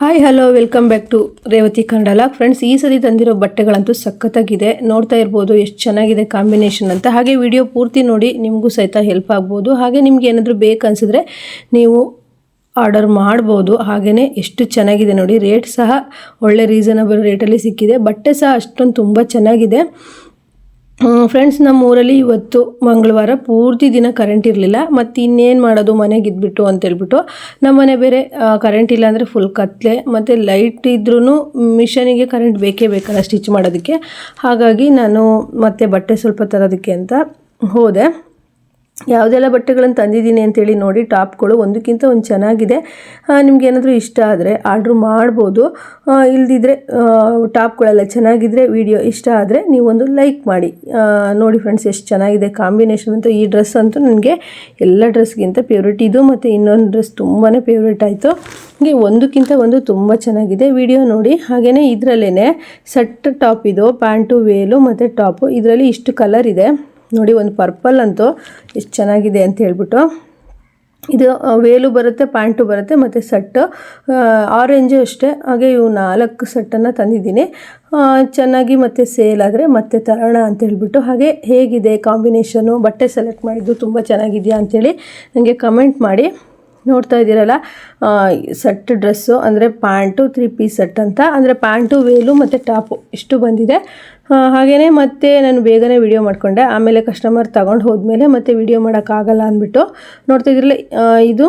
Hi hello welcome back to Revathi ಕನ್ನಡಲ friends ಈ ಸರಿ ತಂದಿರೋ ಬಟ್ಟೆಗಳಂತೂ ಸಖತ್ತಾಗಿದೆ. ನೋಡ್ತಾ ಇರ್ಬೋದು ಎಷ್ಟು ಚೆನ್ನಾಗಿದೆ ಕಾಂಬಿನೇಷನ್ ಅಂತ. ಹಾಗೆ ವಿಡಿಯೋ ಪೂರ್ತಿ ನೋಡಿ ನಿಮಗೂ ಸಹಿತ ಹೆಲ್ಪ್ ಆಗ್ಬೋದು. ಹಾಗೆ ನಿಮ್ಗೆ ಏನಾದರೂ ಬೇಕನ್ಸಿದ್ರೆ ನೀವು ಆರ್ಡರ್ ಮಾಡ್ಬೋದು. ಹಾಗೆಯೇ ಎಷ್ಟು ಚೆನ್ನಾಗಿದೆ ನೋಡಿ ರೇಟ್ ಸಹ ಒಳ್ಳೆ ರೀಸನಬಲ್ ರೇಟಲ್ಲಿ ಸಿಕ್ಕಿದೆ. ಬಟ್ಟೆ ಸಹ ಅಷ್ಟೊಂದು ತುಂಬ ಚೆನ್ನಾಗಿದೆ. ಫ್ರೆಂಡ್ಸ್ ನಮ್ಮ ಊರಲ್ಲಿ ಇವತ್ತು ಮಂಗಳವಾರ ಪೂರ್ತಿ ದಿನ ಕರೆಂಟ್ ಇರಲಿಲ್ಲ. ಮತ್ತು ಇನ್ನೇನು ಮಾಡೋದು? ಮನೆಗೆ ಇದ್ಬಿಟ್ಟು ಅಂತೇಳ್ಬಿಟ್ಟು ನಮ್ಮ ಮನೆ ಬೇರೆ ಕರೆಂಟ್ ಇಲ್ಲ ಅಂದರೆ ಫುಲ್ ಕತ್ತಲೆ ಮತ್ತು ಲೈಟ್ ಇದ್ರೂ ಮಿಷನಿಗೆ ಕರೆಂಟ್ ಬೇಕೇ ಬೇಕಲ್ಲ ಸ್ಟಿಚ್ ಮಾಡೋದಕ್ಕೆ. ಹಾಗಾಗಿ ನಾನು ಮತ್ತೆ ಬಟ್ಟೆ ಸ್ವಲ್ಪ ತರೋದಕ್ಕೆ ಅಂತ ಹೋದೆ. ಯಾವುದೆಲ್ಲ ಬಟ್ಟೆಗಳನ್ನು ತಂದಿದ್ದೀನಿ ಅಂತೇಳಿ ನೋಡಿ, ಟಾಪ್ಗಳು ಒಂದಕ್ಕಿಂತ ಒಂದು ಚೆನ್ನಾಗಿದೆ. ನಿಮ್ಗೆ ಏನಾದರೂ ಇಷ್ಟ ಆದರೆ ಆರ್ಡ್ರ್ ಮಾಡ್ಬೋದು. ಇಲ್ದಿದ್ರೆ ಟಾಪ್ಗಳೆಲ್ಲ ಚೆನ್ನಾಗಿದ್ದರೆ ವಿಡಿಯೋ ಇಷ್ಟ ಆದರೆ ನೀವೊಂದು ಲೈಕ್ ಮಾಡಿ. ನೋಡಿ ಫ್ರೆಂಡ್ಸ್ ಎಷ್ಟು ಚೆನ್ನಾಗಿದೆ ಕಾಂಬಿನೇಷನ್ ಅಂತ. ಈ ಡ್ರೆಸ್ ಅಂತೂ ನನಗೆ ಎಲ್ಲ ಡ್ರೆಸ್ಗಿಂತ ಫೇವ್ರೇಟ್ ಇದು ಮತ್ತು ಇನ್ನೊಂದು ಡ್ರೆಸ್ ತುಂಬಾ ಫೇವ್ರೇಟ್ ಆಯಿತು. ಹೀಗೆ ಒಂದಕ್ಕಿಂತ ಒಂದು ತುಂಬ ಚೆನ್ನಾಗಿದೆ ವಿಡಿಯೋ ನೋಡಿ. ಹಾಗೆಯೇ ಇದರಲ್ಲೇ ಸೆಟ್ ಟಾಪ್ ಇದು, ಪ್ಯಾಂಟು, ವೇಲು ಮತ್ತು ಟಾಪು. ಇದರಲ್ಲಿ ಇಷ್ಟು ಕಲರ್ ಇದೆ. ನೋಡಿ, ಒಂದು ಪರ್ಪಲ್ ಅಂತೂ ಎಷ್ಟು ಚೆನ್ನಾಗಿದೆ ಅಂತ ಹೇಳ್ಬಿಟ್ಟು. ಇದು ವೇಲು ಬರುತ್ತೆ, ಪ್ಯಾಂಟು ಬರುತ್ತೆ, ಮತ್ತು ಸಟ್ಟು ಆರೆಂಜು ಅಷ್ಟೇ. ಹಾಗೆ ಇವು ನಾಲ್ಕು ಸಟ್ಟನ್ನು ತಂದಿದ್ದೀನಿ. ಚೆನ್ನಾಗಿ ಮತ್ತೆ ಸೇಲ್ ಆದರೆ ಮತ್ತೆ ತರೋಣ ಅಂತ ಹೇಳ್ಬಿಟ್ಟು. ಹಾಗೆ ಹೇಗಿದೆ ಕಾಂಬಿನೇಷನು? ಬಟ್ಟೆ ಸೆಲೆಕ್ಟ್ ಮಾಡಿದ್ದು ತುಂಬ ಚೆನ್ನಾಗಿದೆಯಾ ಅಂಥೇಳಿ ನನಗೆ ಕಮೆಂಟ್ ಮಾಡಿ. ನೋಡ್ತಾ ಇದ್ದೀರಲ್ಲ ಸೆಟ್ ಡ್ರೆಸ್ಸು, ಅಂದರೆ ಪ್ಯಾಂಟು, ತ್ರೀ ಪೀಸ್ ಸೆಟ್ ಅಂತ, ಅಂದರೆ ಪ್ಯಾಂಟು, ವೇಲು ಮತ್ತು ಟಾಪು ಇಷ್ಟು ಬಂದಿದೆ. ಹಾಗೆಯೇ ಮತ್ತೆ ನಾನು ಬೇಗನೆ ವಿಡಿಯೋ ಮಾಡಿಕೊಂಡೆ. ಆಮೇಲೆ ಕಸ್ಟಮರ್ ತಗೊಂಡು ಹೋದ್ಮೇಲೆ ಮತ್ತೆ ವಿಡಿಯೋ ಮಾಡೋಕ್ಕಾಗಲ್ಲ ಅಂದ್ಬಿಟ್ಟು ನೋಡ್ತಾ ಇದ್ರಲ್ಲ ಇದು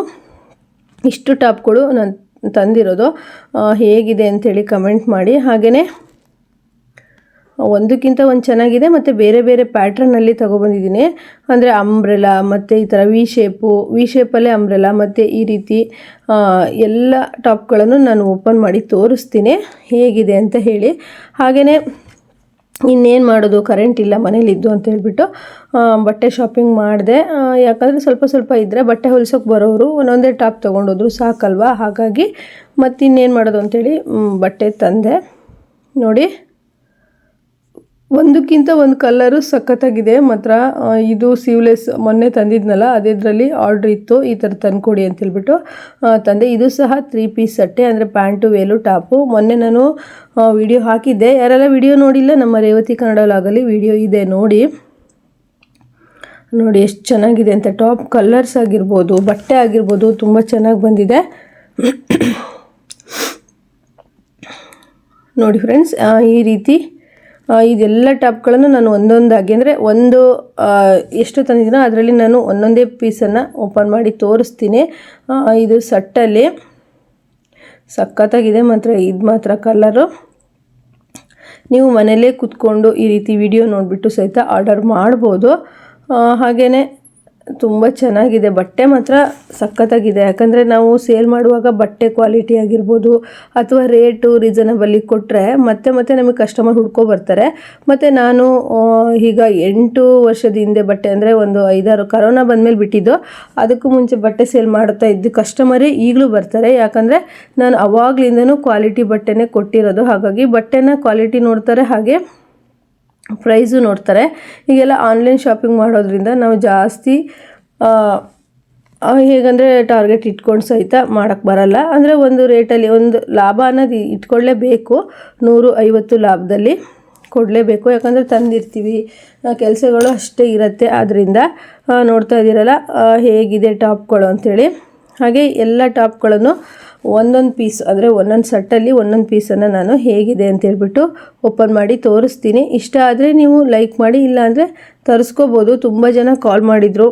ಇಷ್ಟು ಟಾಪ್ಗಳು ನಾನು ತಂದಿರೋದು. ಹೇಗಿದೆ ಅಂಥೇಳಿ ಕಮೆಂಟ್ ಮಾಡಿ. ಹಾಗೆಯೇ ಒಂದಕ್ಕಿಂತ ಒಂದು ಚೆನ್ನಾಗಿದೆ ಮತ್ತು ಬೇರೆ ಬೇರೆ ಪ್ಯಾಟ್ರನಲ್ಲಿ ತೊಗೊಬಂದಿದ್ದೀನಿ. ಅಂದರೆ ಅಂಬ್ರೆಲಾ ಮತ್ತು ಈ ಥರ ವಿ ಶೇಪು ವಿ ಶೇಪಲ್ಲೇ ಅಂಬ್ರೆಲಾ ಮತ್ತು ಈ ರೀತಿ ಎಲ್ಲ ಟಾಪ್ಗಳನ್ನು ನಾನು ಓಪನ್ ಮಾಡಿ ತೋರಿಸ್ತೀನಿ ಹೇಗಿದೆ ಅಂತ ಹೇಳಿ. ಹಾಗೆಯೇ ಇನ್ನೇನು ಮಾಡೋದು ಕರೆಂಟ್ ಇಲ್ಲ ಮನೇಲಿದ್ದು ಅಂತ ಹೇಳಿಬಿಟ್ಟು ಬಟ್ಟೆ ಶಾಪಿಂಗ್ ಮಾಡಿದೆ. ಯಾಕಂದರೆ ಸ್ವಲ್ಪ ಸ್ವಲ್ಪ ಇದ್ದರೆ ಬಟ್ಟೆ ಹೊಲ್ಸೋಕೆ ಬರೋರು ಒಂದೊಂದೇ ಟಾಪ್ ತೊಗೊಂಡೋದ್ರು ಸಾಕಲ್ವಾ? ಹಾಗಾಗಿ ಮತ್ತಿನ್ನೇನು ಮಾಡೋದು ಅಂಥೇಳಿ ಬಟ್ಟೆ ತಂದೆ. ನೋಡಿ. ಒಂದಕ್ಕಿಂತ ಒಂದು ಕಲ್ಲರು ಸಖತ್ತಾಗಿದೆ. ಮಾತ್ರ ಇದು ಸೀವ್ಲೆಸ್ ಮೊನ್ನೆ ತಂದಿದ್ನಲ್ಲ, ಅದೇದ್ರಲ್ಲಿ ಆರ್ಡ್ರ್ ಇತ್ತು. ಈ ಥರ ತಂದುಕೊಡಿ ಅಂತೇಳ್ಬಿಟ್ಟು ತಂದೆ. ಇದು ಸಹ ತ್ರೀ ಪೀಸ್ ಸಟ್ಟೆ, ಅಂದರೆ ಪ್ಯಾಂಟು ವೇಲು ಟಾಪು ಮೊನ್ನೆ ನಾನು ವಿಡಿಯೋ ಹಾಕಿದ್ದೆ. ಯಾರೆಲ್ಲ ವಿಡಿಯೋ ನೋಡಿಲ್ಲ, ನಮ್ಮ ರೇವತಿ ಕನ್ನಡಲ್ಲಾಗಲಿ ವಿಡಿಯೋ ಇದೆ ನೋಡಿ. ನೋಡಿ, ಎಷ್ಟು ಚೆನ್ನಾಗಿದೆ ಅಂತ. ಟಾಪ್ ಕಲರ್ಸ್ ಆಗಿರ್ಬೋದು, ಬಟ್ಟೆ ಆಗಿರ್ಬೋದು, ತುಂಬ ಚೆನ್ನಾಗಿ ಬಂದಿದೆ. ನೋಡಿ ಫ್ರೆಂಡ್ಸ್ ಈ ರೀತಿ ಇದೆಲ್ಲ ಟಾಪ್ಗಳನ್ನು ನಾನು ಒಂದೊಂದಾಗಿ ಅಂದರೆ ಒಂದು ಎಷ್ಟು ತಂದಿದ್ದೀನೋ ಅದರಲ್ಲಿ ನಾನು ಒಂದೊಂದೇ ಪೀಸನ್ನು ಓಪನ್ ಮಾಡಿ ತೋರಿಸ್ತೀನಿ. ಇದು ಸಟ್ಟಲ್ಲಿ ಸಖತ್ತಾಗಿದೆ, ಮಾತ್ರ ಇದು ಮಾತ್ರ ಕಲರು. ನೀವು ಮನೇಲೇ ಕೂತ್ಕೊಂಡು ಈ ರೀತಿ ವಿಡಿಯೋ ನೋಡಿಬಿಟ್ಟು ಸಹಿತ ಆರ್ಡರ್ ಮಾಡ್ಬೋದು. ಹಾಗೆಯೇ ತುಂಬ ಚೆನ್ನಾಗಿದೆ. ಬಟ್ಟೆ ಮಾತ್ರ ಸಖತ್ತಾಗಿದೆ. ಯಾಕಂದರೆ ನಾವು ಸೇಲ್ ಮಾಡುವಾಗ ಬಟ್ಟೆ ಕ್ವಾಲಿಟಿ ಆಗಿರ್ಬೋದು ಅಥವಾ ರೇಟು ರೀಸನಬಲಿ ಕೊಟ್ಟರೆ ಮತ್ತೆ ಮತ್ತೆ ನಮಗೆ ಕಸ್ಟಮರ್ ಹುಡ್ಕೊ ಬರ್ತಾರೆ. ಮತ್ತು ನಾನು ಈಗ ಎಂಟು ವರ್ಷದ ಹಿಂದೆ ಬಟ್ಟೆ ಅಂದರೆ ಒಂದು ಐದಾರು ಕರೋನಾ ಬಂದಮೇಲೆ ಬಿಟ್ಟಿದ್ದು, ಅದಕ್ಕೂ ಮುಂಚೆ ಬಟ್ಟೆ ಸೇಲ್ ಮಾಡ್ತಾ ಇದ್ದು ಕಸ್ಟಮರೇ ಈಗಲೂ ಬರ್ತಾರೆ. ಯಾಕಂದರೆ ನಾನು ಅವಾಗಲಿಂದನೂ ಕ್ವಾಲಿಟಿ ಬಟ್ಟೆನೇ ಕೊಟ್ಟಿರೋದು. ಹಾಗಾಗಿ ಬಟ್ಟೆನ ಕ್ವಾಲಿಟಿ ನೋಡ್ತಾರೆ. ಹಾಗೆ ಪ್ರೈಸು ನೋಡ್ತಾರೆ. ಈಗೆಲ್ಲ ಆನ್ಲೈನ್ ಶಾಪಿಂಗ್ ಮಾಡೋದ್ರಿಂದ ನಾವು ಜಾಸ್ತಿ ಹೇಗಂದರೆ ಟಾರ್ಗೆಟ್ ಇಟ್ಕೊಂಡು ಸಹಿತ ಮಾಡೋಕ್ಕೆ ಬರಲ್ಲ. ಅಂದರೆ ಒಂದು ರೇಟಲ್ಲಿ ಒಂದು ಲಾಭ ಅನ್ನೋದು ಇಟ್ಕೊಳ್ಳೇಬೇಕು. ನೂರು ಐವತ್ತು ಲಾಭದಲ್ಲಿ ಕೊಡಲೇಬೇಕು. ಯಾಕಂದರೆ ತಂದಿರ್ತೀವಿ ಕೆಲಸಗಳು ಅಷ್ಟೇ ಇರುತ್ತೆ. ಆದ್ದರಿಂದ ನೋಡ್ತಾ ಇದ್ದೀರಲ್ಲ ಹೇಗಿದೆ ಟಾಪ್ಗಳು ಅಂಥೇಳಿ ಹಾಗೆ ಎಲ್ಲ ಟಾಪ್ಗಳನ್ನು ಒಂದೊಂದು ಪೀಸ್ ಅಂದರೆ ಒಂದೊಂದು ಸಟ್ಟಲ್ಲಿ ಒಂದೊಂದು ಪೀಸನ್ನು ನಾನು ಹೇಗಿದೆ ಅಂತೇಳ್ಬಿಟ್ಟು ಓಪನ್ ಮಾಡಿ ತೋರಿಸ್ತೀನಿ. ಇಷ್ಟ ಆದರೆ ನೀವು ಲೈಕ್ ಮಾಡಿ ಇಲ್ಲಾಂದರೆ ತರಿಸ್ಕೋಬೋದು. ತುಂಬ ಜನ ಕಾಲ್ ಮಾಡಿದರು.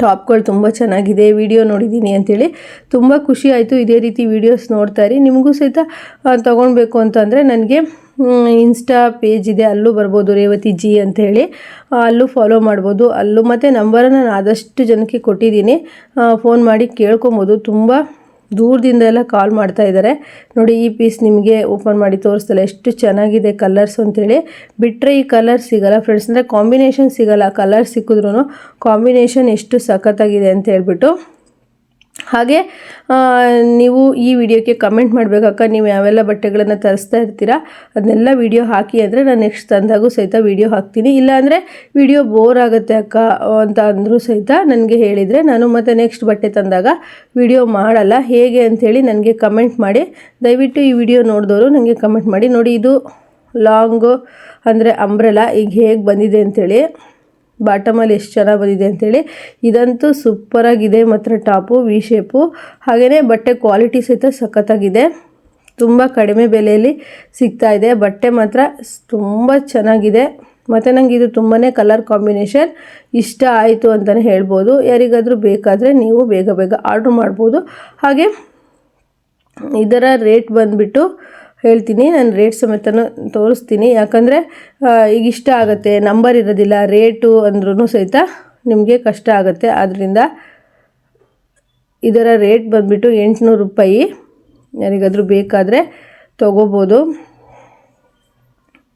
ಟಾಪ್ಗಳು ತುಂಬ ಚೆನ್ನಾಗಿದೆ. ವಿಡಿಯೋ ನೋಡಿದ್ದೀನಿ ಅಂಥೇಳಿ ತುಂಬ ಖುಷಿ ಆಯಿತು ಇದೇ ರೀತಿ ವೀಡಿಯೋಸ್ ನೋಡ್ತಾ ಇರಿ. ನಿಮಗೂ ಸಹಿತ ತೊಗೊಳ್ಬೇಕು ಅಂತಂದರೆ ನನಗೆ ಇನ್ಸ್ಟಾ ಪೇಜ್ ಇದೆ. ಅಲ್ಲೂ ಬರ್ಬೋದು ರೇವತಿ ಜಿ ಅಂತ ಹೇಳಿ ಅಲ್ಲೂ ಫಾಲೋ ಮಾಡ್ಬೋದು. ಅಲ್ಲೂ ಮತ್ತು ನಂಬರನ್ನು ನಾನು ಆದಷ್ಟು ಜನಕ್ಕೆ ಕೊಟ್ಟಿದ್ದೀನಿ ಫೋನ್ ಮಾಡಿ ಕೇಳ್ಕೊಬೋದು. ತುಂಬ ದೂರದಿಂದ ಎಲ್ಲ ಕಾಲ್ ಮಾಡ್ತಾ ಇದ್ದಾರೆ ನೋಡಿ, ಈ ಪೀಸ್ ನಿಮಗೆ ಓಪನ್ ಮಾಡಿ ತೋರಿಸ್ತಲ್ಲ ಎಷ್ಟು ಚೆನ್ನಾಗಿದೆ ಕಲರ್ಸ್ ಅಂತೇಳಿ. ಬಿಟ್ಟರೆ ಈ ಕಲರ್ ಸಿಗಲ್ಲ ಫ್ರೆಂಡ್ಸ್ ಅಂದರೆ ಕಾಂಬಿನೇಷನ್ ಸಿಗಲ್ಲ ಕಲರ್ ಸಿಕ್ಕಿದ್ರೂ ಕಾಂಬಿನೇಷನ್ ಎಷ್ಟು ಸಖತ್ತಾಗಿದೆ ಅಂತ ಹೇಳ್ಬಿಟ್ಟು ಹಾಗೆ ನೀವು ಈ ವಿಡಿಯೋಕ್ಕೆ ಕಮೆಂಟ್ ಮಾಡಬೇಕಕ್ಕ ನೀವು ಯಾವೆಲ್ಲ ಬಟ್ಟೆಗಳನ್ನು ತರಿಸ್ತಾ ಇರ್ತೀರಾ, ಅದನ್ನೆಲ್ಲ ವಿಡಿಯೋ ಹಾಕಿ ಅಂದರೆ ನಾನು ನೆಕ್ಸ್ಟ್ ತಂದಾಗೂ ಸಹಿತ ವಿಡಿಯೋ ಹಾಕ್ತೀನಿ. ಇಲ್ಲಾಂದರೆ ವಿಡಿಯೋ ಬೋರ್ ಆಗುತ್ತೆ ಅಕ್ಕ, ಅಂತ ಅಂದರೂ ಸಹಿತ ನನಗೆ ಹೇಳಿದರೆ ನಾನು ಮತ್ತೆ ನೆಕ್ಸ್ಟ್ ಬಟ್ಟೆ ತಂದಾಗ ವಿಡಿಯೋ ಮಾಡಲ್ಲ. ಹೇಗೆ ಅಂಥೇಳಿ ನನಗೆ ಕಮೆಂಟ್ ಮಾಡಿ. ದಯವಿಟ್ಟು ಈ ವಿಡಿಯೋ ನೋಡಿದವರು ನನಗೆ ಕಮೆಂಟ್ ಮಾಡಿ. ನೋಡಿ ಇದು ಲಾಂಗು ಅಂದರೆ ಅಂಬ್ರೆಲಾ ಈಗ ಹೇಗೆ ಬಂದಿದೆ ಅಂಥೇಳಿ ಬಾಟಮಲ್ಲಿ ಎಷ್ಟು ಚೆನ್ನಾಗಿ ಬಂದಿದೆ ಅಂತೇಳಿ. ಇದಂತೂ ಸೂಪರಾಗಿದೆ ಮಾತ್ರ ಟಾಪು ವಿ ಶೇಪು ಹಾಗೆಯೇ ಬಟ್ಟೆ ಕ್ವಾಲಿಟಿ ಸಹಿತ ಸಖತ್ತಾಗಿದೆ. ತುಂಬ ಕಡಿಮೆ ಬೆಲೆಯಲ್ಲಿ ಸಿಗ್ತಾ ಇದೆ. ಬಟ್ಟೆ ಮಾತ್ರ ತುಂಬ ಚೆನ್ನಾಗಿದೆ. ಮತ್ತು ನನಗೆ ಇದು ತುಂಬಾ ಕಲರ್ ಕಾಂಬಿನೇಷನ್ ಇಷ್ಟ ಆಯಿತು ಅಂತಲೇ ಹೇಳ್ಬೋದು. ಯಾರಿಗಾದರೂ ಬೇಕಾದರೆ ನೀವು ಬೇಗ ಬೇಗ ಆರ್ಡ್ರ್ ಮಾಡ್ಬೋದು. ಹಾಗೆ ಇದರ ರೇಟ್ ಬಂದುಬಿಟ್ಟು ಹೇಳ್ತೀನಿ, ನಾನು ರೇಟ್ ಸಮೇತನೂ ತೋರಿಸ್ತೀನಿ. ಯಾಕಂದರೆ ಈಗ ಇಷ್ಟ ಆಗುತ್ತೆ ನಂಬರ್ ಇರೋದಿಲ್ಲ ರೇಟು ಅಂದ್ರೂ ಸಹಿತ ನಿಮಗೆ ಕಷ್ಟ ಆಗುತ್ತೆ. ಆದ್ದರಿಂದ ಇದರ ರೇಟ್ ಬಂದುಬಿಟ್ಟು ಎಂಟುನೂರು ರೂಪಾಯಿ ಯಾರಿಗಾದರೂ ಬೇಕಾದರೆ ತೊಗೋಬೋದು.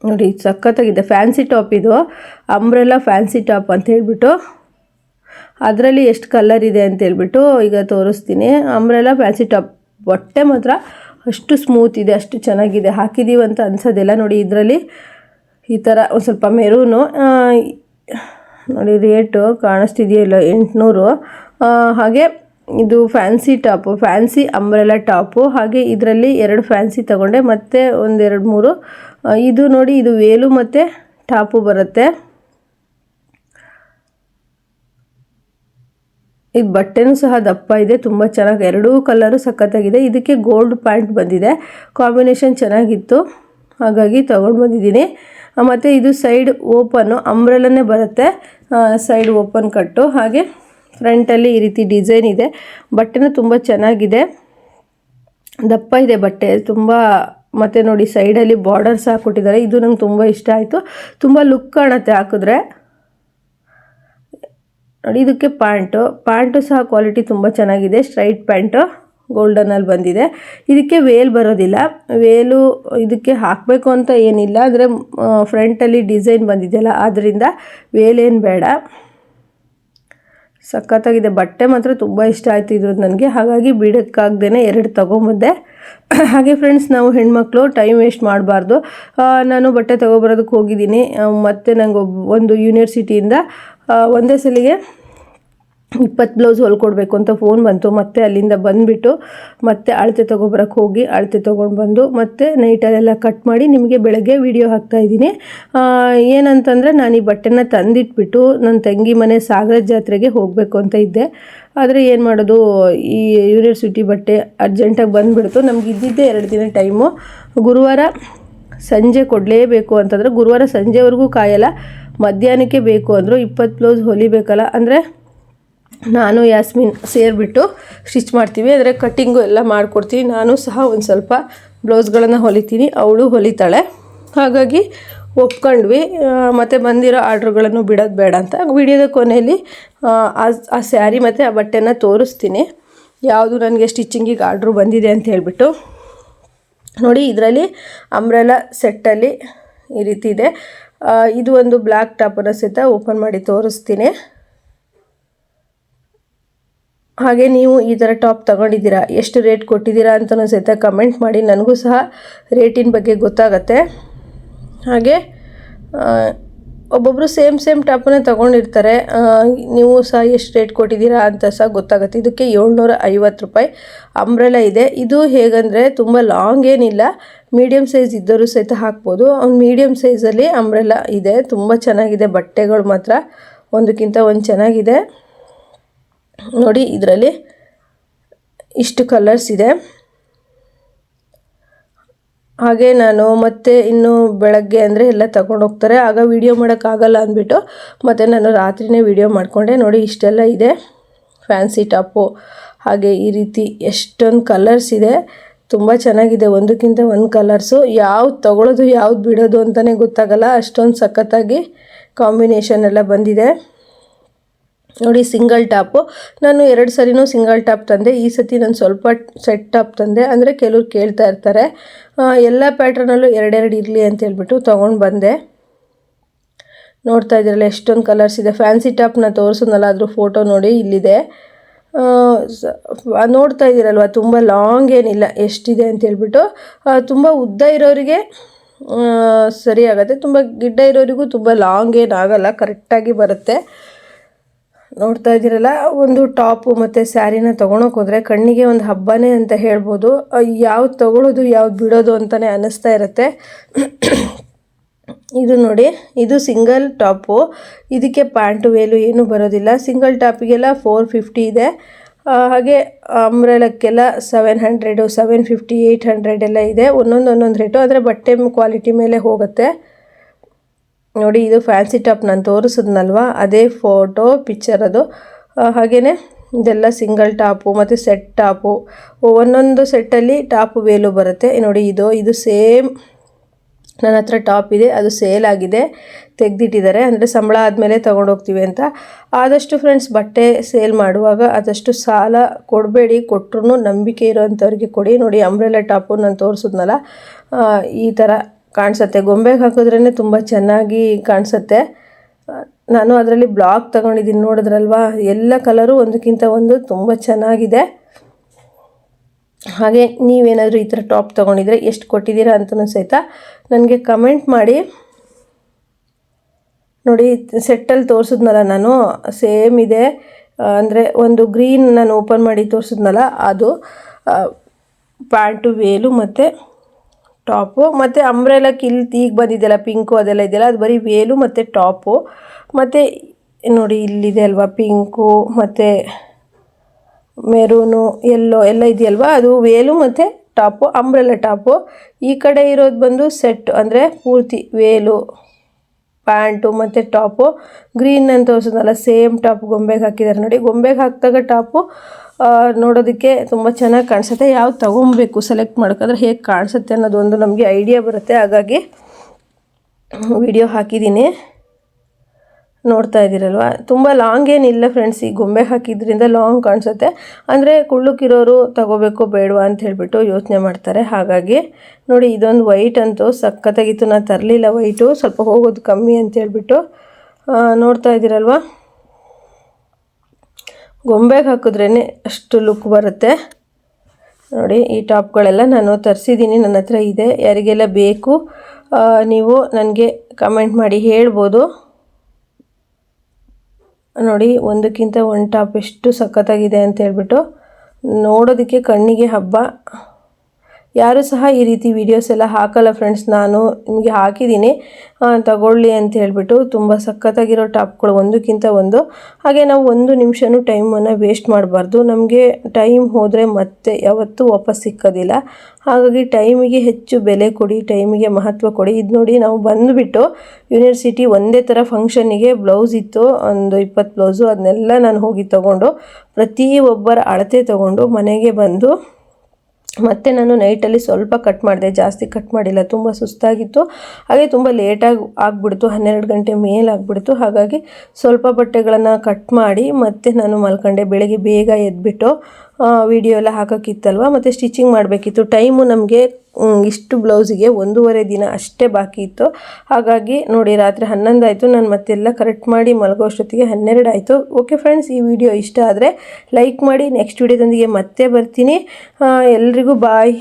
ನೋಡಿ, ಸಖತ್ತಾಗಿದೆ. ಫ್ಯಾನ್ಸಿ ಟಾಪ್ ಇದು. ಅಂಬ್ರೆಲ್ಲ ಫ್ಯಾನ್ಸಿ ಟಾಪ್ ಅಂತ ಹೇಳಿಬಿಟ್ಟು, ಅದರಲ್ಲಿ ಎಷ್ಟು ಕಲರ್ ಇದೆ ಅಂತ ಹೇಳಿಬಿಟ್ಟು ಈಗ ತೋರಿಸ್ತೀನಿ. ಅಂಬ್ರೆಲ್ಲ ಫ್ಯಾನ್ಸಿ ಟಾಪ್ ಬಟ್ಟೆ ಮಾತ್ರ ಅಷ್ಟು ಸ್ಮೂತ್ ಇದೆ, ಅಷ್ಟು ಚೆನ್ನಾಗಿದೆ. ಹಾಕಿದ್ದೀವಿ ಅಂತ ಅನ್ಸೋದಿಲ್ಲ. ನೋಡಿ, ಇದರಲ್ಲಿ ಈ ಥರ ಒಂದು ಸ್ವಲ್ಪ ಮೆರೂನು ನೋಡಿ ರೇಟು ಕಾಣಿಸ್ತಿದೆಯಲ್ಲ ಎಂಟುನೂರು. ಹಾಗೆ ಇದು fancy top fancy umbrella top ಹಾಗೆ ಇದರಲ್ಲಿ ಎರಡು ಫ್ಯಾನ್ಸಿ ತಗೊಂಡೆ. ಮತ್ತು ಒಂದೆರಡು ಮೂರು. ಇದು ನೋಡಿ, ಇದು ವೇಲು ಮತ್ತು ಟಾಪು ಬರುತ್ತೆ. ಇದು ಬಟ್ಟೆನೂ ಸಹ ದಪ್ಪ ಇದೆ, ತುಂಬ ಚೆನ್ನಾಗಿ, ಎರಡೂ ಕಲರು ಸಖತ್ತಾಗಿದೆ. ಇದಕ್ಕೆ ಗೋಲ್ಡ್ ಪ್ಯಾಂಟ್ ಬಂದಿದೆ ಕಾಂಬಿನೇಷನ್ ಚೆನ್ನಾಗಿತ್ತು. ಹಾಗಾಗಿ ತೊಗೊಂಡು ಬಂದಿದ್ದೀನಿ. ಮತ್ತು ಇದು ಸೈಡ್ ಓಪನ್ನು ಅಂಬ್ರೆಲನೇ ಬರುತ್ತೆ. ಸೈಡ್ ಓಪನ್ ಕಟ್ಟು ಹಾಗೆ ಫ್ರಂಟಲ್ಲಿ ಈ ರೀತಿ ಡಿಸೈನ್ ಇದೆ. ಬಟ್ಟೆನೂ ತುಂಬ ಚೆನ್ನಾಗಿದೆ. ದಪ್ಪ ಇದೆ ಬಟ್ಟೆ, ತುಂಬ, ಮತ್ತು ನೋಡಿ ಸೈಡಲ್ಲಿ ಬಾರ್ಡರ್ಸ್ ಹಾಕ್ಕೊಟ್ಟಿದ್ದಾರೆ ಇದು ನಂಗೆ ತುಂಬ ಇಷ್ಟ ಆಯಿತು. ತುಂಬ ಲುಕ್ ಕಾಣುತ್ತೆ ಹಾಕಿದ್ರೆ. ನೋಡಿ, ಇದಕ್ಕೆ ಪ್ಯಾಂಟು. ಪ್ಯಾಂಟು ಸಹ ಕ್ವಾಲಿಟಿ ತುಂಬ ಚೆನ್ನಾಗಿದೆ. ಸ್ಟ್ರೈಟ್ ಪ್ಯಾಂಟು ಗೋಲ್ಡನಲ್ಲಿ ಬಂದಿದೆ. ಇದಕ್ಕೆ ವೇಲ್ ಬರೋದಿಲ್ಲ. ವೇಲು ಇದಕ್ಕೆ ಹಾಕಬೇಕು ಅಂತ ಏನಿಲ್ಲ. ಅಂದರೆ ಫ್ರಂಟಲ್ಲಿ ಡಿಸೈನ್ ಬಂದಿದೆಯಲ್ಲ ಆದ್ದರಿಂದ ವೇಲೇನು ಬೇಡ. ಸಖತ್ತಾಗಿದೆ. ಬಟ್ಟೆ ಮಾತ್ರ ತುಂಬ ಇಷ್ಟ ಆಯಿತು ಇದ್ರದ್ದು ನನಗೆ. ಹಾಗಾಗಿ ಬಿಡೋಕ್ಕಾಗ್ದೇ ಎರಡು ತೊಗೊಂಬಂದೆ. ಹಾಗೆ ಫ್ರೆಂಡ್ಸ್ ನಾವು ಹೆಣ್ಮಕ್ಳು ಟೈಮ್ ವೇಸ್ಟ್ ಮಾಡಬಾರ್ದು. ನಾನು ಬಟ್ಟೆ ತೊಗೊಬರೋದಕ್ಕೆ ಹೋಗಿದ್ದೀನಿ. ಮತ್ತು ಮತ್ತೆ ನಂಗೆ ಒಬ್ಬ ಒಂದು ಯೂನಿವರ್ಸಿಟಿಯಿಂದ ಒಂದೇ ಸಲಿಗೆ ಇಪ್ಪತ್ತು ಬ್ಲೌಸ್ ಹೊಲ್ಕೊಡ್ಬೇಕು ಅಂತ ಫೋನ್ ಬಂತು. ಮತ್ತೆ ಅಲ್ಲಿಂದ ಬಂದುಬಿಟ್ಟು ಮತ್ತೆ ಅಳತೆ ತೊಗೊಬರಕ್ಕೆ ಹೋಗಿ ಅಳತೆ ತೊಗೊಂಡು ಬಂದು ಮತ್ತೆ ನೈಟಲ್ಲೆಲ್ಲ ಕಟ್ ಮಾಡಿ ನಿಮಗೆ ಬೆಳಗ್ಗೆ ವಿಡಿಯೋ ಹಾಕ್ತಾ ಇದ್ದೀನಿ. ಏನಂತಂದರೆ ನಾನು ಈ ಬಟ್ಟೆನ ತಂದಿಟ್ಬಿಟ್ಟು ನನ್ನ ತಂಗಿ ಮನೆ ಸಾಗರ ಜಾತ್ರೆಗೆ ಹೋಗಬೇಕು ಅಂತ ಇದ್ದೆ. ಆದರೆ ಏನು ಮಾಡೋದು, ಈ ಯೂನಿವರ್ಸಿಟಿ ಬಟ್ಟೆ ಅರ್ಜೆಂಟಾಗಿ ಬಂದುಬಿಡ್ತು. ನಮ್ಗೆ ಇದ್ದಿದ್ದೆ ಎರಡು ದಿನ ಟೈಮು ಗುರುವಾರ ಸಂಜೆ ಕೊಡಲೇಬೇಕು ಅಂತಂದರೆ ಗುರುವಾರ ಸಂಜೆವರೆಗೂ ಕಾಯಲ್ಲ. ಮಧ್ಯಾಹ್ನಕ್ಕೆ ಬೇಕು ಅಂದರು ಇಪ್ಪತ್ತು ಬ್ಲೌಸ್ ಹೊಲಿಬೇಕಲ್ಲ ಅಂದರೆ ನಾನು ಯಾಸ್ಮಿನ್ ಸೇರಿಬಿಟ್ಟು ಸ್ಟಿಚ್ ಮಾಡ್ತೀವಿ. ಅಂದರೆ ಕಟ್ಟಿಂಗು ಎಲ್ಲ ಮಾಡಿಕೊಡ್ತೀನಿ ನಾನು ಸಹ ಒಂದು ಸ್ವಲ್ಪ ಬ್ಲೌಸ್ಗಳನ್ನು ಹೊಲಿತೀನಿ. ಅವಳು ಹೊಲಿತಾಳೆ. ಹಾಗಾಗಿ ಒಪ್ಕೊಂಡ್ವಿ. ಮತ್ತು ಬಂದಿರೋ ಆರ್ಡ್ರ್ಗಳನ್ನು ಬಿಡೋದು ಬೇಡ ಅಂತ. ವಿಡಿಯೋದ ಕೊನೆಯಲ್ಲಿ ಆ, ಸ್ಯಾರಿ ಮತ್ತು ಆ ಬಟ್ಟೆನ ತೋರಿಸ್ತೀನಿ. ಯಾವುದು ನನಗೆ ಸ್ಟಿಚಿಂಗಿಗೆ ಆರ್ಡ್ರು ಬಂದಿದೆ ಅಂತ ಹೇಳಿಬಿಟ್ಟು. ನೋಡಿ ಇದರಲ್ಲಿ ಅಂಬ್ರೆಲಾ ಸೆಟ್ಟಲ್ಲಿ ಈ ರೀತಿ ಇದೆ. ಇದು ಒಂದು ಬ್ಲ್ಯಾಕ್ ಟಾಪನ್ನು ಸಹಿತ ಓಪನ್ ಮಾಡಿ ತೋರಿಸ್ತೀನಿ. ಹಾಗೆ ನೀವು ಈ ಥರ ಟಾಪ್ ತಗೊಂಡಿದ್ದೀರಾ, ಎಷ್ಟು ರೇಟ್ ಕೊಟ್ಟಿದ್ದೀರಾ ಅಂತಲೂ ಸಹಿತ ಕಮೆಂಟ್ ಮಾಡಿ, ನನಗೂ ಸಹ ರೇಟಿನ ಬಗ್ಗೆ ಗೊತ್ತಾಗತ್ತೆ. ಹಾಗೆ ಒಬ್ಬೊಬ್ಬರು ಸೇಮ್ ಸೇಮ್ ಟಾಪನ್ನೇ ತೊಗೊಂಡಿರ್ತಾರೆ ನೀವು ಸಹ ಎಷ್ಟು ರೇಟ್ ಕೊಟ್ಟಿದ್ದೀರಾ ಅಂತ ಸಹ ಗೊತ್ತಾಗುತ್ತೆ. ಇದಕ್ಕೆ ಏಳ್ನೂರ ಐವತ್ತು ರೂಪಾಯಿ ಅಂಬ್ರೆಲ ಇದೆ. ಇದು ಹೇಗಂದರೆ ತುಂಬ ಲಾಂಗ್ ಏನಿಲ್ಲ ಮೀಡಿಯಮ್ ಸೈಜ್ ಇದ್ದರೂ ಸಹಿತ ಹಾಕ್ಬೋದು. ಅವ್ನು ಮೀಡಿಯಮ್ ಸೈಜಲ್ಲಿ ಅಂಬ್ರೆಲ್ಲ ಇದೆ. ತುಂಬ ಚೆನ್ನಾಗಿದೆ. ಬಟ್ಟೆಗಳು ಮಾತ್ರ ಒಂದಕ್ಕಿಂತ ಒಂದು ಚೆನ್ನಾಗಿದೆ. ನೋಡಿ, ಇದರಲ್ಲಿ ಇಷ್ಟು ಕಲರ್ಸ್ ಇದೆ. ಹಾಗೆ ನಾನು ಮತ್ತೆ ಇನ್ನು ಬೆಳಗ್ಗೆ ಅಂದರೆ ಎಲ್ಲ ಹೋಗ್ತಾರೆ. ಆಗ ವಿಡಿಯೋ ಮಾಡೋಕ್ಕಾಗಲ್ಲ ಅಂದ್ಬಿಟ್ಟು ಮತ್ತು ನಾನು ರಾತ್ರಿನೇ ವಿಡಿಯೋ ಮಾಡಿಕೊಂಡೆ. ನೋಡಿ, ಇಷ್ಟೆಲ್ಲ ಇದೆ. ಫ್ಯಾನ್ಸಿ ಟಾಪು ಹಾಗೆ ಈ ರೀತಿ ಎಷ್ಟೊಂದು ಕಲರ್ಸ್ ಇದೆ. ತುಂಬ ಚೆನ್ನಾಗಿದೆ. ಒಂದಕ್ಕಿಂತ ಒಂದು ಕಲರ್ಸು ಯಾವ್ದು ತಗೊಳ್ಳೋದು ಯಾವ್ದು ಬಿಡೋದು ಅಂತಲೇ ಗೊತ್ತಾಗಲ್ಲ. ಅಷ್ಟೊಂದು ಸಖತ್ತಾಗಿ ಕಾಂಬಿನೇಷನ್ ಎಲ್ಲ ಬಂದಿದೆ. ನೋಡಿ ಸಿಂಗಲ್ ಟಾಪು ನಾನು ಎರಡು ಸರಿನೂ ಸಿಂಗಲ್ ಟಾಪ್ ತಂದೆ. ಈ ಸತಿ ನಾನು ಸ್ವಲ್ಪ ಸೆಟ್ ಟಾಪ್ ತಂದೆ. ಅಂದರೆ ಕೆಲವ್ರು ಕೇಳ್ತಾ ಇರ್ತಾರೆ. ಎಲ್ಲ ಪ್ಯಾಟ್ರನಲ್ಲೂ ಎರಡೆರಡು ಇರಲಿ ಅಂತ ಹೇಳ್ಬಿಟ್ಟು ತೊಗೊಂಡು ಬಂದೆ. ನೋಡ್ತಾ ಇದ್ದೀರಲ್ಲ ಎಷ್ಟೊಂದು ಕಲರ್ಸ್ ಇದೆ. ಫ್ಯಾನ್ಸಿ ಟಾಪ್ನ ತೋರಿಸೋದಲ್ಲ ಫೋಟೋ ನೋಡಿ, ಇಲ್ಲಿದೆ. ನೋಡ್ತಾ ಇದ್ದೀರಲ್ವ? ತುಂಬ ಲಾಂಗ್ ಏನಿಲ್ಲ. ಎಷ್ಟಿದೆ ಅಂತ ಹೇಳ್ಬಿಟ್ಟು ತುಂಬ ಉದ್ದ ಇರೋರಿಗೆ ಸರಿ ಆಗುತ್ತೆ. ತುಂಬ ಗಿಡ್ಡ ಇರೋರಿಗೂ ತುಂಬ ಲಾಂಗ್ ಏನಾಗಲ್ಲ. ಕರೆಕ್ಟಾಗಿ ಬರುತ್ತೆ. ನೋಡ್ತಾ ಇದ್ದೀರಲ್ಲ, ಒಂದು ಟಾಪು ಮತ್ತು ಸ್ಯಾರಿನ ತೊಗೊಳಕ್ಕೆ ಹೋದರೆ ಕಣ್ಣಿಗೆ ಒಂದು ಹಬ್ಬನೇ ಅಂತ ಹೇಳ್ಬೋದು. ಯಾವ್ದು ತೊಗೊಳೋದು, ಯಾವ್ದು ಬಿಡೋದು ಅಂತಲೇ ಅನ್ನಿಸ್ತಾ ಇರುತ್ತೆ. ಇದು ನೋಡಿ, ಇದು ಸಿಂಗಲ್ ಟಾಪು ಇದಕ್ಕೆ ಪ್ಯಾಂಟ್ ವೇಲು ಏನು ಬರೋದಿಲ್ಲ. ಸಿಂಗಲ್ ಟಾಪಿಗೆಲ್ಲ ಫೋರ್ ಫಿಫ್ಟಿ ಇದೆ. ಹಾಗೆ ಅಂಬ್ರೆಲಕ್ಕೆಲ್ಲ seven hundred seven fifty eight hundred ಎಲ್ಲ ಇದೆ. ಒಂದೊಂದು ಒಂದೊಂದು ರೇಟು ಆದರೆ ಬಟ್ಟೆ ಕ್ವಾಲಿಟಿ ಮೇಲೆ ಹೋಗುತ್ತೆ. ನೋಡಿ, ಇದು ಫ್ಯಾನ್ಸಿ ಟಾಪ್ ನಾನು ತೋರಿಸಿದ್ನಲ್ವ? ಅದೇ ಫೋಟೋ ಪಿಕ್ಚರ್ ಅದು. ಹಾಗೆಯೇ ಇದೆಲ್ಲ ಸಿಂಗಲ್ ಟಾಪು ಮತ್ತು ಸೆಟ್ ಟಾಪು ಒಂದೊಂದು ಸೆಟ್ಟಲ್ಲಿ ಟಾಪ್ ವೇಲು ಬರುತ್ತೆ. ನೋಡಿ, ಇದು ಇದು ಸೇಮ್ ನನ್ನ ಹತ್ರ ಟಾಪ್ ಇದೆ, ಅದು ಸೇಲ್ ಆಗಿದೆ, ತೆಗೆದಿಟ್ಟಿದ್ದಾರೆ. ಅಂದರೆ ಸಂಬಳ ಆದಮೇಲೆ ತೊಗೊಂಡೋಗ್ತೀವಿ ಅಂತ. ಆದಷ್ಟು ಫ್ರೆಂಡ್ಸ್ ಬಟ್ಟೆ ಸೇಲ್ ಮಾಡುವಾಗ ಆದಷ್ಟು ಸಾಲ ಕೊಡಬೇಡಿ ಕೊಟ್ಟರು ನಂಬಿಕೆ ಇರೋವಂಥವ್ರಿಗೆ ಕೊಡಿ. ನೋಡಿ ಅಂಬ್ರೆಲಾ ಟಾಪು ನಾನು ತೋರಿಸಿದ್ನಲ್ಲ ಈ ಥರ ಕಾಣಿಸುತ್ತೆ. ಗೊಂಬೆಗೆ ಹಾಕಿದ್ರೇ ತುಂಬ ಚೆನ್ನಾಗಿ ಕಾಣಿಸುತ್ತೆ. ನಾನು ಅದರಲ್ಲಿ ಬ್ಲಾಕ್ ತೊಗೊಂಡಿದ್ದೀನಿ ನೋಡಿದ್ರಲ್ವಾ? ಎಲ್ಲ ಕಲರು ಒಂದಕ್ಕಿಂತ ಒಂದು ತುಂಬ ಚೆನ್ನಾಗಿದೆ. ಹಾಗೆ ನೀವೇನಾದರೂ ಈ ಥರ ಟಾಪ್ ತೊಗೊಂಡಿದ್ರೆ ಎಷ್ಟು ಕೊಟ್ಟಿದ್ದೀರಾ ಅಂತಲೂ ಸಹಿತ ನನಗೆ ಕಮೆಂಟ್ ಮಾಡಿ. ನೋಡಿ, ಸೆಟ್ಟಲ್ಲಿ ತೋರಿಸಿದ್ನಲ್ಲ ನಾನು, ಸೇಮ್ ಇದೆ. ಅಂದರೆ ಒಂದು ಗ್ರೀನ್ ನಾನು ಓಪನ್ ಮಾಡಿ ತೋರಿಸಿದ್ನಲ್ಲ, ಅದು ಪ್ಯಾಂಟು, ವೇಲು ಮತ್ತು ಟಾಪು. ಮತ್ತು ಅಂಬ್ರೆಲ್ಲ ಕಿಲ್ ಈಗ ಬಂದಿದೆಯಲ್ಲ, ಪಿಂಕು ಅದೆಲ್ಲ ಇದೆಯಲ್ಲ, ಅದು ಬರೀ ವೇಲು ಮತ್ತು ಟಾಪು. ಮತ್ತು ನೋಡಿ, ಇಲ್ಲಿದೆ ಅಲ್ವಾ, ಪಿಂಕು ಮತ್ತು ಮೆರೂನು ಎಲ್ಲೋ ಎಲ್ಲ ಇದೆಯಲ್ವಾ? ಅದು ವೇಲು ಮತ್ತು ಟಾಪು ಅಂಬ್ರೆಲ್ಲ ಟಾಪು ಈ ಕಡೆ ಇರೋದು ಬಂದು ಸೆಟ್ ಅಂದರೆ ಪೂರ್ತಿ ವೇಲು ಪ್ಯಾಂಟು ಮತ್ತು ಟಾಪು ಗ್ರೀನ್ ಅಂತ ಹೊಸದಲ್ಲ ಸೇಮ್ ಟಾಪ್ ಗೊಂಬೆಗೆ ಹಾಕಿದ್ದಾರೆ ನೋಡಿ. ಗೊಂಬೆಗೆ ಹಾಕಿದಾಗ ಟಾಪು ನೋಡೋದಕ್ಕೆ ತುಂಬ ಚೆನ್ನಾಗಿ ಕಾಣಿಸುತ್ತೆ. ಯಾವ್ದು ತೊಗೊಬೇಕು ಸೆಲೆಕ್ಟ್ ಮಾಡ್ಕೊಂಡ್ರೆ ಹೇಗೆ ಕಾಣಿಸುತ್ತೆ ಅನ್ನೋದೊಂದು ನಮಗೆ ಐಡಿಯಾ ಬರುತ್ತೆ. ಹಾಗಾಗಿ ವಿಡಿಯೋ ಹಾಕಿದ್ದೀನಿ ನೋಡ್ತಾ ಇದ್ದೀರಲ್ವ? ತುಂಬ ಲಾಂಗ್ ಏನಿಲ್ಲ ಫ್ರೆಂಡ್ಸ್ ಈ ಗೊಂಬೆ ಹಾಕಿದ್ರಿಂದ ಲಾಂಗ್ ಕಾಣಿಸುತ್ತೆ. ಅಂದರೆ ಕುಳ್ಳುಕಿರೋರು ತಗೋಬೇಕು ಬೇಡವಾ ಅಂತ ಹೇಳಿಬಿಟ್ಟು ಯೋಚನೆ ಮಾಡ್ತಾರೆ. ಹಾಗಾಗಿ ನೋಡಿ, ಇದೊಂದು ವೈಟ್ ಅಂತೂ ಸಖತ್ತಾಗಿತ್ತು. ನಾನು ತರಲಿಲ್ಲ ವೈಟು ಸ್ವಲ್ಪ ಹೋಗೋದು ಕಮ್ಮಿ ಅಂತ ಹೇಳ್ಬಿಟ್ಟು ನೋಡ್ತಾ ಇದ್ದೀರಲ್ವ? ಗೊಂಬೆಗೆ ಹಾಕಿದ್ರೇ ಅಷ್ಟು ಲುಕ್ ಬರುತ್ತೆ. ನೋಡಿ, ಈ ಟಾಪ್ಗಳೆಲ್ಲ ನಾನು ತರಿಸಿದ್ದೀನಿ ನನ್ನ ಹತ್ರ ಇದೆ. ಯಾರಿಗೆಲ್ಲ ಬೇಕು ನೀವು ನನಗೆ ಕಮೆಂಟ್ ಮಾಡಿ ಹೇಳ್ಬೋದು. ನೋಡಿ ಒಂದಕ್ಕಿಂತ ಒಂದು ಟಾಪ್ ಎಷ್ಟು ಸಖತ್ತಾಗಿದೆ ಅಂತ ಹೇಳ್ಬಿಟ್ಟು ನೋಡೋದಕ್ಕೆ ಕಣ್ಣಿಗೆ ಹಬ್ಬ. ಯಾರು ಸಹ ಈ ರೀತಿ ವಿಡಿಯೋಸ್ ಎಲ್ಲ ಹಾಕಲ್ಲ ಫ್ರೆಂಡ್ಸ್ ನಾನು ನಿಮಗೆ ಹಾಕಿದ್ದೀನಿ. ತಗೊಳ್ಳಿ ಅಂತ ಹೇಳ್ಬಿಟ್ಟು ತುಂಬ ಸಖತ್ತಾಗಿರೋ ಟಾಪ್ಗಳು ಒಂದಕ್ಕಿಂತ ಒಂದು. ಹಾಗೆ ನಾವು ಒಂದು ನಿಮಿಷನೂ ಟೈಮನ್ನು ವೇಸ್ಟ್ ಮಾಡಬಾರ್ದು. ನಮಗೆ ಟೈಮ್ ಹೋದರೆ ಮತ್ತೆ ಯಾವತ್ತೂ ವಾಪಸ್ ಸಿಕ್ಕೋದಿಲ್ಲ. ಹಾಗಾಗಿ ಟೈಮಿಗೆ ಹೆಚ್ಚು ಬೆಲೆ ಕೊಡಿ ಟೈಮಿಗೆ ಮಹತ್ವ ಕೊಡಿ. ಇದು ನೋಡಿ ನಾವು ಬಂದುಬಿಟ್ಟು ಯೂನಿವರ್ಸಿಟಿ ಒಂದೇ ಥರ ಫಂಕ್ಷನಿಗೆ ಬ್ಲೌಸ್ ಇತ್ತು, ಒಂದು ಇಪ್ಪತ್ತು ಬ್ಲೌಸು ಅದನ್ನೆಲ್ಲ ನಾನು ಹೋಗಿ ತೊಗೊಂಡು ಪ್ರತಿ ಒಬ್ಬರ ಅಳತೆ ತೊಗೊಂಡು ಮನೆಗೆ ಬಂದು ಮತ್ತೆ ನಾನು ನೈಟಲ್ಲಿ ಸ್ವಲ್ಪ ಕಟ್ ಮಾಡಿದೆ, ಜಾಸ್ತಿ ಕಟ್ ಮಾಡಿಲ್ಲ, ತುಂಬ ಸುಸ್ತಾಗಿತ್ತು. ಹಾಗೆ ತುಂಬ ಲೇಟಾಗಿ ಆಗಿಬಿಡ್ತು, ಹನ್ನೆರಡು ಗಂಟೆ ಮೇಲೆ ಆಗಿಬಿಡ್ತು. ಹಾಗಾಗಿ ಸ್ವಲ್ಪ ಬಟ್ಟೆಗಳನ್ನು ಕಟ್ ಮಾಡಿ ಮತ್ತೆ ನಾನು ಮಲ್ಕೊಂಡೆ, ಬೆಳಗ್ಗೆ ಬೇಗ ಎದ್ಬಿಟ್ಟು ವಿಡಿಯೋ ಎಲ್ಲ ಹಾಕೋಕ್ಕಿತ್ತಲ್ವ? ಮತ್ತು ಸ್ಟಿಚಿಂಗ್ ಮಾಡಬೇಕಿತ್ತು. ಟೈಮು ನಮಗೆ ಇಷ್ಟು ಬ್ಲೌಸಿಗೆ ಒಂದೂವರೆ ದಿನ ಅಷ್ಟೇ ಬಾಕಿ ಇತ್ತು. ಹಾಗಾಗಿ ನೋಡಿ, ರಾತ್ರಿ ಹನ್ನೊಂದು ಆಯಿತು ನಾನು ಮತ್ತೆಲ್ಲ ಕರೆಕ್ಟ್ ಮಾಡಿ ಮಲಗೋ ಅಷ್ಟೊತ್ತಿಗೆ ಹನ್ನೆರಡು ಆಯಿತು ಓಕೆ ಫ್ರೆಂಡ್ಸ್ ಈ ವಿಡಿಯೋ ಇಷ್ಟ ಆದರೆ ಲೈಕ್ ಮಾಡಿ. ನೆಕ್ಸ್ಟ್ ವಿಡಿಯೋದೊಂದಿಗೆ ಮತ್ತೆ ಬರ್ತೀನಿ. ಎಲ್ರಿಗೂ ಬಾಯ್